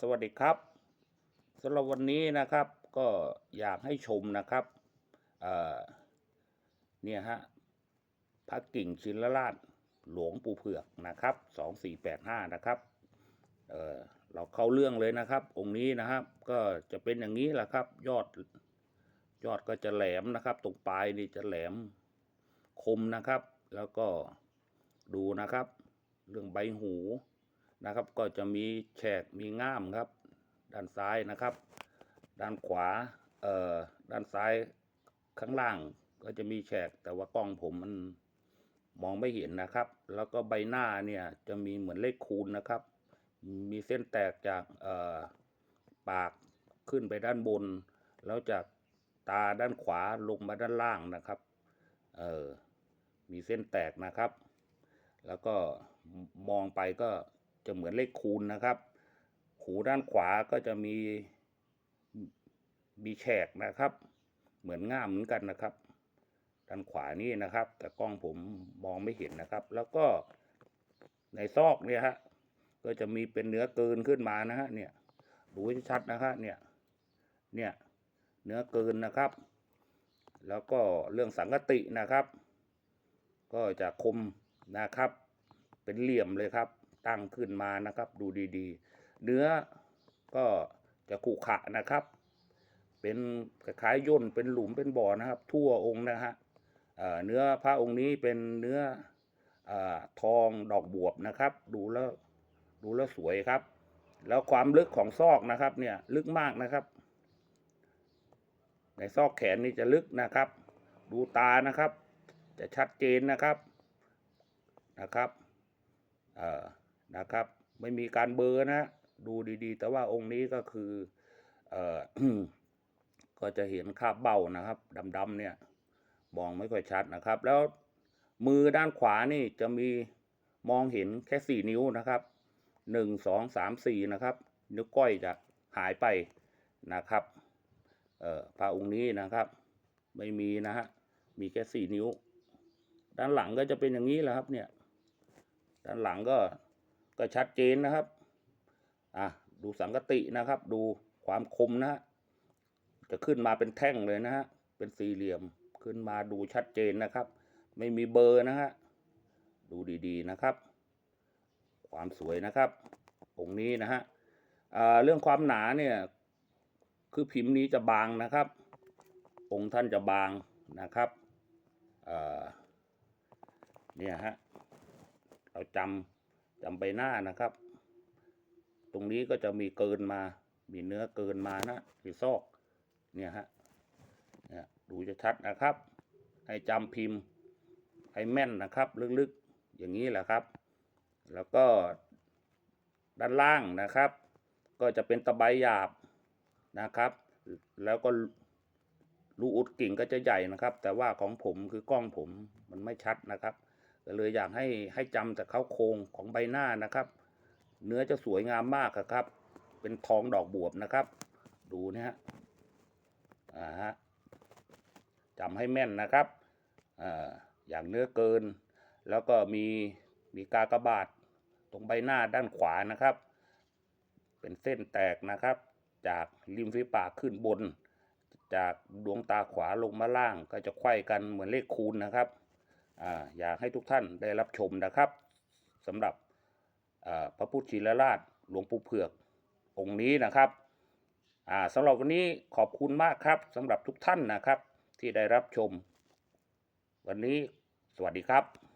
สวัสดีครับสำหรับวันนี้นะครับก็อยากให้ชมนะครับเนี่ยฮะพระกิ่งชินละราชหลวงปู่เผือกนะครับสองสี่แปดห้านะครับเเราเข้าเรื่องเลยนะครับ องค์นี้นะครับ ก็จะเป็นอย่างนี้แหละครับ ยอดยอดก็จะแหลมนะครับ ตรงปลายนี่จะแหลมคมนะครับ แล้วก็ดูนะครับ เรื่องใบหู นะครับ ก็จะมีแฉกมีง่ามครับ ด้านซ้ายนะครับ ด้านขวาเอ่อด้านซ้ายข้างล่างก็จะมีแฉกแต่ว่ากล้องผมมันมองไม่เห็นนะครับ แล้วก็ใบหน้าเนี่ยจะมีเหมือนเลขคูณนะครับ มีเส้นแตกจากเอ่อปากขึ้นไปด้านบน แล้วจากตาด้านขวาลงมาด้านล่างนะครับเออมีเส้นแตกนะครับ แล้วก็มองไปก็ จะเหมือนเลขคูณนะครับ หูด้านขวาก็จะมีมีแฉกนะครับ เหมือนง่ามเหมือนกันนะครับ ด้านขวานี่นะครับ แต่กล้องผมมองไม่เห็นนะครับ แล้วก็ในซอกเนี่ยฮะก็จะมีเป็นเนื้อเกินขึ้นมานะฮะเนี่ยดูให้ชัดนะฮะเนี่ยเนี่ยเนื้อเกินนะครับ แล้วก็เรื่องสังกตินะครับ ก็จะคมนะครับ เป็นเหลี่ยมเลยครับ ตั้งขึ้นมานะครับ ดูดีๆ เนื้อก็จะขรุขะนะครับ เป็นคล้ายย่นเป็นหลุมเป็นบ่อนะครับ ทั่วองค์นะฮะเเนื้อพระองค์นี้เป็นเนื้อเออทองดอกบวบนะครับ ดูแล้วดูแล้วสวยครับ แล้วความลึกของซอกนะครับ เนี่ยลึกมากนะครับ ในซอกแขนนี่จะลึกนะครับ ดูตานะครับ จะชัดเจนนะครับนะครับ เอ่อ นะครับ ไม่มีการเบอร์นะ ดูดีๆ แต่ว่าองค์นี้ก็คือเอ่อก็จะเห็นคาบเบ้านะครับดำๆเนี่ยมองไม่ค่อยชัดนะครับ แล้วมือด้านขวานี่จะมีมองเห็นแค่สี่นิ้วนะครับหนึ่งสองสามสี่นะครับ นิ้วก้อยจะหายไปนะครับเอ่อพระองค์นี้นะครับ ไม่มีนะฮะมีแค่สี่นิ้ว ด้านหลังก็จะเป็นอย่างนี้แหละครับเนี่ย ด้านหลังก็ ก็ชัดเจนนะครับ อะดูสังกตินะครับ ดูความคมนะฮะจะขึ้นมาเป็นแท่งเลยนะฮะเป็นสี่เหลี่ยมขึ้นมาดูชัดเจนนะครับ ไม่มีเบอร์นะฮะดูดีๆนะครับ ความสวยนะครับองค์นี้นะฮะเรื่องความหนาเนี่ยคือพิมพ์นี้จะบางนะครับ องค์ท่านจะบางนะครับเอ่อเนี่ยฮะเราจำ จำใบหน้านะครับ ตรงนี้ก็จะมีเกินมา มีเนื้อเกินมานะที่ซอกเนี่ยฮะเนี่ยดูจะชัดนะครับ ให้จำพิมพ์ให้แม่นนะครับลึกๆอย่างนี้แหละครับ แล้วก็ด้านล่างนะครับ ก็จะเป็นตะไบหยาบนะครับ แล้วก็รูอุดกิ่งก็จะใหญ่นะครับ แต่ว่าของผมคือกล้องผมมันไม่ชัดนะครับ ก็เลยอยากให้ให้จำแต่เขาโครงของใบหน้านะครับ เนื้อจะสวยงามมากครับ เป็นทองดอกบวบนะครับ ดูนะฮะอ่าฮะจำให้แม่นนะครับอ่าอย่างเนื้อเกิน แล้วก็มีมีกากบาทตรงใบหน้าด้านขวานะครับ เป็นเส้นแตกนะครับ จากริมฝีปากขึ้นบน จากดวงตาขวาลงมาล่างก็จะไขว้กันเหมือนเลขคูณนะครับ อยากให้ทุกท่านได้รับชมนะครับสำหรับพระพุทธชินราชหลวงปู่เผือกองค์นี้นะครับสำหรับวันนี้ขอบคุณมากครับสำหรับทุกท่านนะครับที่ได้รับชม วันนี้สวัสดีครับ